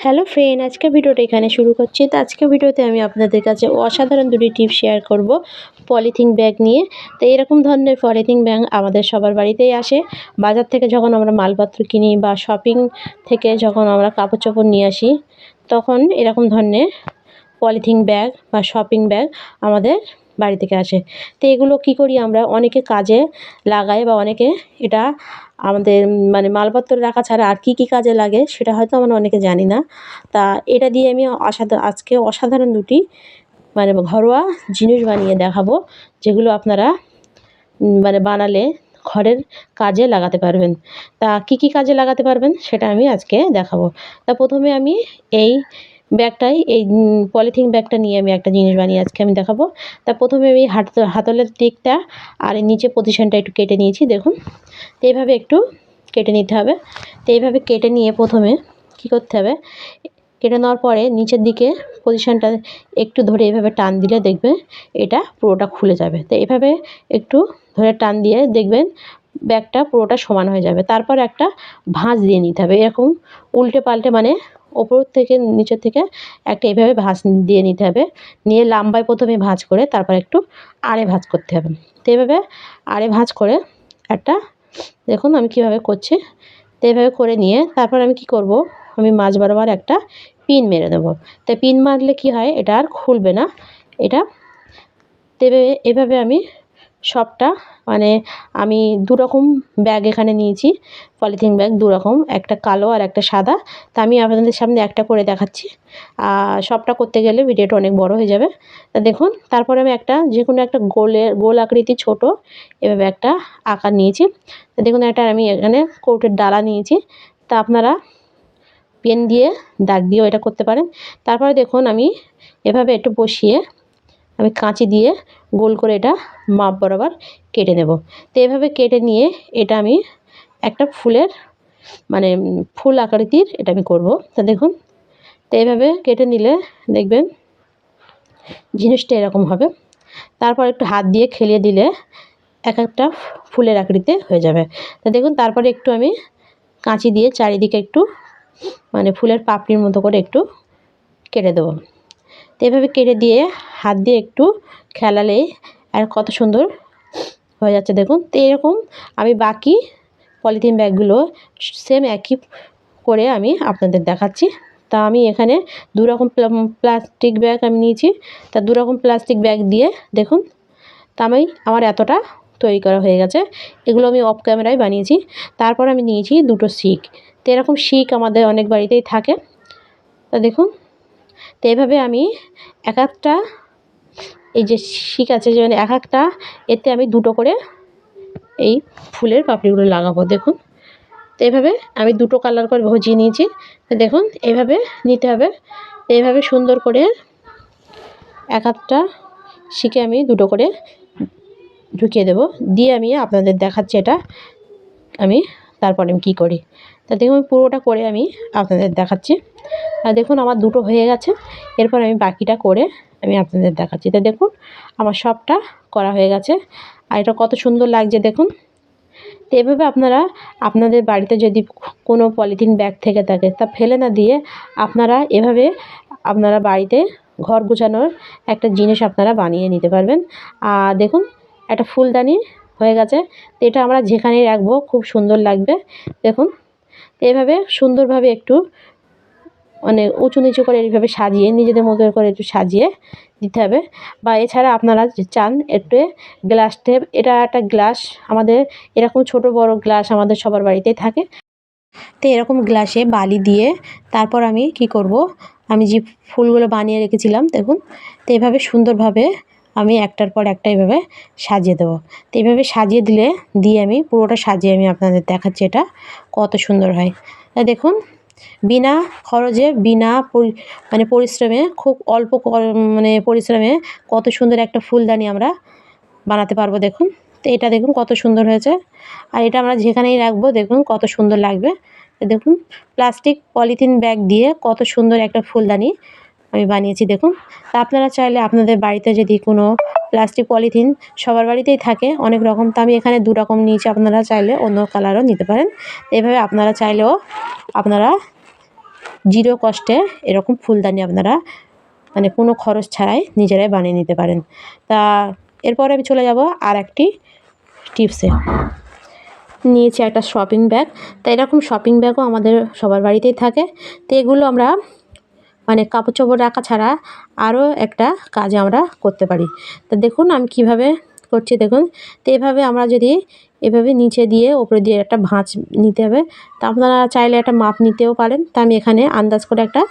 Hello friend, আজকে ভিডিওটা এখানে শুরু করছি। তো আজকে ভিডিওতে আমি আপনাদের কাছে অসাধারণ দুটি টিপ শেয়ার করব পলিথিন ব্যাগ নিয়ে। তো এরকম ধরনের পলিথিন ব্যাগ আমাদের সবার বাড়িতেই আসে। বাজার থেকে যখন আমরা মালপত্র কিনি বা শপিং থেকে যখন আমরা কাপড় চোপড় নিয়ে আসি, তখন এরকম ধরনের পলিথিন ব্যাগ বা শপিং ব্যাগ আমাদের বাড়ি থেকে আসে। তো এগুলো কী করি আমরা? অনেকে কাজে লাগাই বা অনেকে এটা আমাদের মানে মালপত্র রাখা ছাড়া আর কী কী কাজে লাগে সেটা হয়তো আমরা অনেকে জানি না। তা এটা দিয়ে আমি অসাধা, আজকে অসাধারণ দুটি মানে ঘরোয়া জিনিস বানিয়ে দেখাবো, যেগুলো আপনারা মানে বানালে ঘরের কাজে লাগাতে পারবেন। তা কী কী কাজে লাগাতে পারবেন সেটা আমি আজকে দেখাবো। তা প্রথমে আমি এই ব্যাগটাই, এই পলিথিন ব্যাগটা নিয়ে আমি একটা জিনিস বানিয়ে আজকে আমি দেখাবো। তা প্রথমে আমি হাত, হাতলের দিকটা আর নিচে পজিশনটা একটু কেটে নিয়েছি, দেখুন। তো এইভাবে একটু কেটে নিতে হবে। তো এইভাবে কেটে নিয়ে প্রথমে কী করতে হবে, কেটে নেওয়ার পরে নিচের দিকে পজিশনটা একটু ধরে এভাবে টান দিলে দেখবে এটা পুরোটা খুলে যাবে। তো এভাবে একটু ধরে টান দিয়ে দেখবেন ব্যাগটা পুরোটা সমান হয়ে যাবে। তারপর একটা ভাঁজ দিয়ে নিতে হবে। এরকম উল্টে পাল্টে মানে ওপর থেকে নিচের থেকে একটা এভাবে ভাঁজ দিয়ে নিতে হবে। নিয়ে লাম্বায় প্রথমে ভাঁজ করে তারপর একটু আড়ে ভাঁজ করতে হবে। তো এভাবে আড়ে ভাঁজ করে একটা, দেখুন আমি কীভাবে করছি। তো এভাবে করে নিয়ে তারপর আমি কি করব? আমি মাছ বরাবর একটা পিন মেরে দেবো। তো পিন মারলে কি হয়? এটা আর খুলবে না। এটা তেবে এভাবে আমি সবটা। মানে আমি দু রকম ব্যাগ এখানে নিয়েছি পলিথিন ব্যাগ দু রকম একটা কালো আর একটা সাদা। তা আমি আপনাদের সামনে একটা করে দেখাচ্ছি। আর সবটা করতে গেলে ভিডিওটা অনেক বড় হয়ে যাবে। তা দেখুন, তারপরে আমি একটা যে কোনো একটা গোলের গোল আকৃতি ছোট, এভাবে একটা আকার নিয়েছি। তা দেখুন একটা আমি এখানে কৌটের ডালা নিয়েছি। তা আপনারা পেন দিয়ে দাগ দিয়েও এটা করতে পারেন। তারপরে দেখুন, আমি এভাবে একটু বসিয়ে আমি কাঁচি দিয়ে গোল করে এটা মাপ বরাবর কেটে নেব। তো এভাবে কেটে নিয়ে এটা আমি একটা ফুলের মানে ফুল আকৃতির এটা আমি করব। তা দেখুন, তো এইভাবে কেটে নিলে দেখবেন জিনিসটা এরকম হবে। তারপর একটু হাত দিয়ে খেলিয়ে দিলে এক একটা ফুলের আকৃতিতে হয়ে যাবে। তা দেখুন, তারপরে একটু আমি কাঁচি দিয়ে চারিদিকে একটু মানে ফুলের পাপড়ির মতো করে একটু কেটে দেবো। তো এভাবে কেটে দিয়ে হাত দিয়ে একটু খেলালে আর কত সুন্দর হয়ে যাচ্ছে। দেখুন, তো এরকম আমি বাকি পলিথিন ব্যাগগুলো সেম একই করে আমি আপনাদের দেখাচ্ছি। তা আমি এখানে দু রকম প্লাস্টিক ব্যাগ আমি নিয়েছি। তা দু রকম প্লাস্টিক ব্যাগ দিয়ে দেখুন, তা আমি, আমার এতটা তৈরি করা হয়ে গেছে। এগুলো আমি অফ ক্যামেরায় বানিয়েছি। তারপর আমি নিয়েছি দুটো শিক তো এরকম শিক আমাদের অনেক বাড়িতেই থাকে। তা দেখুন তো এভাবে আমি এক একটা এই যে শিক আছে যে মানে এক একটা, এতে আমি দুটো করে এই ফুলের পাপড়িগুলো লাগাবো, দেখুন। তো এইভাবে আমি দুটো কালার করে ভজিয়ে নিয়েছি। তো দেখুন এইভাবে নিতে হবে। এইভাবে সুন্দর করে এক একটা শিখে আমি দুটো করে ঢুকিয়ে দেব। দিয়ে আমি আপনাদের দেখাচ্ছি এটা আমি, তারপরে আমি কী করি। তা দেখুন, আমি পুরোটা করে আমি আপনাদের দেখাচ্ছি। আর দেখুন, আমার দুটো হয়ে গেছে। এরপর আমি বাকিটা করে আমি আপনাদের দেখাচ্ছি। তা দেখুন, আমার সবটা করা হয়ে গেছে। আর এটা কত সুন্দর লাগছে, দেখুন। তো এভাবে আপনারা, আপনাদের বাড়িতে যদি কোনো পলিথিন ব্যাগ থেকে থাকে, তা ফেলে না দিয়ে আপনারা এভাবে আপনারা বাড়িতে ঘর গোছানোর একটা জিনিস আপনারা বানিয়ে নিতে পারবেন। আর দেখুন, একটা ফুলদানি হয়ে গেছে। তো এটা আমরা যেখানেই রাখব, খুব সুন্দর লাগবে। দেখুন এভাবে সুন্দরভাবে একটু মানে উঁচু নিচু করে এইভাবে সাজিয়ে, নিজেদের মতো করে একটু সাজিয়ে দিতে হবে। বা এছাড়া আপনারা চান একটু গ্লাস টেপ এটা একটা গ্লাস আমাদের, এরকম ছোট বড় গ্লাস আমাদের সবার বাড়িতেই থাকে। তো এরকম গ্লাসে বালি দিয়ে তারপর আমি কি করব? আমি যে ফুলগুলো বানিয়ে রেখেছিলাম, দেখুন। তো এভাবে সুন্দরভাবে আমি একটার পর একটা এভাবে সাজিয়ে দেবো। তো এইভাবে সাজিয়ে দিলে, দিয়ে আমি পুরোটা সাজিয়ে আমি আপনাদের দেখাচ্ছি এটা কত সুন্দর হয়। তা দেখুন, বিনা খরচে, বিনা মানে পরিশ্রমে খুব অল্প মানে পরিশ্রমে কত সুন্দর একটা ফুলদানি আমরা বানাতে পারব দেখুন। তো এটা দেখুন কত সুন্দর হয়েছে। আর এটা আমরা যেখানেই রাখব দেখুন কত সুন্দর লাগবে। দেখুন, প্লাস্টিক পলিথিন ব্যাগ দিয়ে কত সুন্দর একটা ফুলদানি আমি বানিয়েছি, দেখুন। তা আপনারা চাইলে আপনাদের বাড়িতে যদি কোনো প্লাস্টিক পলিথিন সবার বাড়িতেই থাকে, অনেক রকম। তো আমি এখানে দু রকম নিয়েছি, আপনারা চাইলে অন্য কালারও নিতে পারেন। এভাবে আপনারা চাইলেও আপনারা জিরো কস্টে এরকম ফুলদানি আপনারা মানে কোনো খরচ ছাড়াই নিজেরাই বানিয়ে নিতে পারেন। তা এরপরে আমি চলে যাব আর একটি টিপসে। নিয়েছি একটা শপিং ব্যাগ তা এরকম শপিং ব্যাগও আমাদের সবার বাড়িতেই থাকে। তো এগুলো আমরা মানে কাপড় চোপড় রাখা ছাড়া আরও একটা কাজ আমরা করতে পারি। তো দেখুন আমি কীভাবে করছি দেখুন। তো এভাবে আমরা যদি এভাবে নিচে দিয়ে ওপরে দিয়ে একটা ভাঁজ নিতে হবে, তা আপনারা চাইলে একটা মাপ নিতেও পারেন। তা আমি এখানে আন্দাজ করে একটা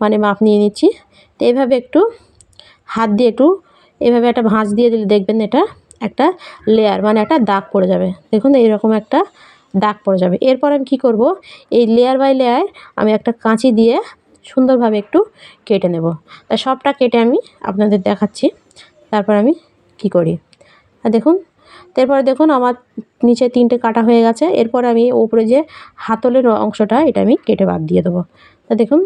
মানে মাপ নিয়ে নিচ্ছি। তো এভাবে একটু হাত দিয়ে একটু এভাবে একটা ভাঁজ দিয়ে দিলে দেখবেন এটা একটা লেয়ার মানে একটা দাগ পড়ে যাবে। দেখুন এইরকম একটা দাগ পড়ে যাবে। এরপর আমি কী করব? এই লেয়ার বাই লেয়ার আমি একটা কাঁচি দিয়ে সুন্দরভাবে একটু কেটে নেব। তা সবটা কেটে আমি আপনাদের দেখাচ্ছি। তারপর আমি কি করি? আর দেখুন তারপরে দেখুন আমার নিচে তিনটে কাটা হয়ে গেছে। এরপর আমি ওপরে যে হাতলের অংশটা, এটা আমি কেটে বাদ দিয়ে দেবো। তা দেখুন,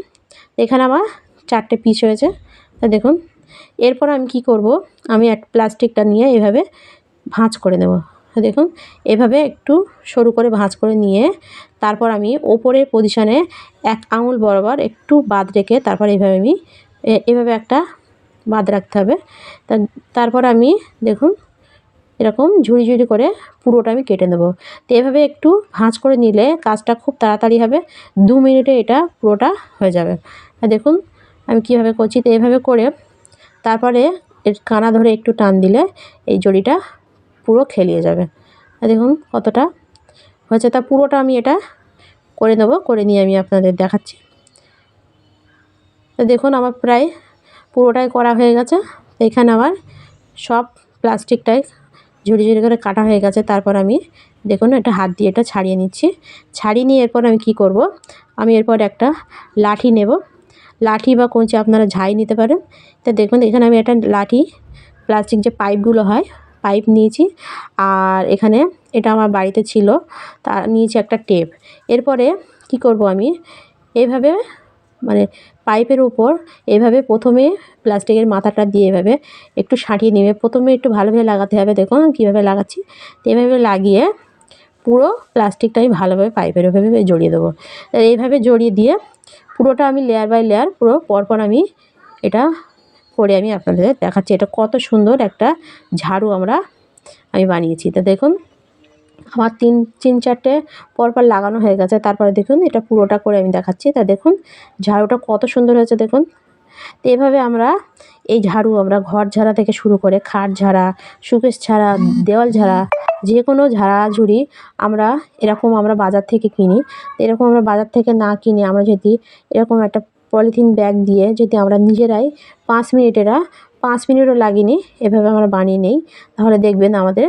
এখানে আমার চারটে পিস হয়েছে। তা দেখুন, এরপর আমি কি করব? আমি এক প্লাস্টিকটা নিয়ে এভাবে ভাঁজ করে নেব। দেখুন, এভাবে একটু সরু করে ভাঁজ করে নিয়ে তারপর আমি ওপরের পজিশানে এক আঙুল বরাবর একটু বাদ রেখে তারপর এভাবে আমি এভাবে একটা বাদ রাখতে হবে। তারপর আমি, দেখুন, এরকম ঝুড়ি ঝুড়ি করে পুরোটা আমি কেটে নেব। তো এভাবে একটু ভাঁজ করে নিলে কাজটা খুব তাড়াতাড়ি হবে, দু মিনিটে এটা পুরোটা হয়ে যাবে। দেখুন, আমি কীভাবে করছি, তো এভাবে করে তারপরে এর কানা ধরে একটু টান দিলে এই জড়িটা পুরো খেলিয়ে যাবে। দেখুন কতটা হয়েছে। তা পুরোটা আমি এটা করে নেব, করে নিয়ে আমি আপনাদের দেখাচ্ছি। দেখুন আমার প্রায় পুরোটাই করা হয়ে গেছে। এখানে আমার সব প্লাস্টিকটাই ঝুড়ি ঝুড়ি করে কাটা হয়ে গেছে। তারপর আমি দেখুন এটা হাত দিয়ে এটা ছাড়িয়ে নিচ্ছি। ছাড়িয়ে নিয়ে এরপর আমি কি করব? আমি এরপর একটা লাঠি নেব। লাঠি বা কঞ্চি আপনারা ঝাই নিতে পারেন। তা দেখুন এখানে আমি একটা লাঠি, প্লাস্টিক যে পাইপগুলো হয় পাইপ নিয়েছি আর এখানে এটা আমার বাড়িতে ছিল তা নিয়েছি একটা টেপ। এরপরে কি করব আমি? এইভাবে মানে পাইপের উপর এভাবে প্রথমে প্লাস্টিকের মাথাটা দিয়ে এভাবে একটু সাঁটিয়ে নেবে। প্রথমে একটু ভালোভাবে লাগাতে হবে, দেখুন কীভাবে লাগাচ্ছি। তো এভাবে লাগিয়ে পুরো প্লাস্টিকটা আমি ভালোভাবে পাইপের ওভাবে জড়িয়ে দেবো। এইভাবে জড়িয়ে দিয়ে পুরোটা আমি লেয়ার বাই লেয়ার পুরো পরপর আমি এটা করে আমি আপনাদের দেখাচ্ছি এটা কত সুন্দর একটা ঝাড়ু আমরা, আমি বানিয়েছি। তো দেখুন, আমার তিন তিন চারটে পরপর লাগানো হয়ে গেছে। তারপরে দেখুন, এটা পুরোটা করে আমি দেখাচ্ছি। তা দেখুন, ঝাড়ুটা কত সুন্দর হয়েছে, দেখুন। তো এভাবে আমরা এই ঝাড়ু আমরা ঘর ঝাড়া থেকে শুরু করে খাট ঝাড়া সুকেশ ঝাড়া, দেওয়াল ঝাড়া যে কোনো ঝাড়াঝুড়ি আমরা এরকম আমরা বাজার থেকে কিনি। এরকম আমরা বাজার থেকে না কিনে আমরা যদি এরকম একটা পলিথিন ব্যাগ দিয়ে যদি আমরা নিজেরাই পাঁচ মিনিটেরা, পাঁচ মিনিটও লাগিনি, এভাবে আমরা বানিয়ে নেই, তাহলে দেখবেন আমাদের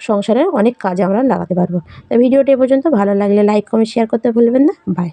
সংসারের অনেক কাজে আমরা লাগাতে পারব। তা ভিডিওটি এ পর্যন্ত, ভালো লাগলে লাইক কমেন্ট শেয়ার করতে ভুলবেন না। বাই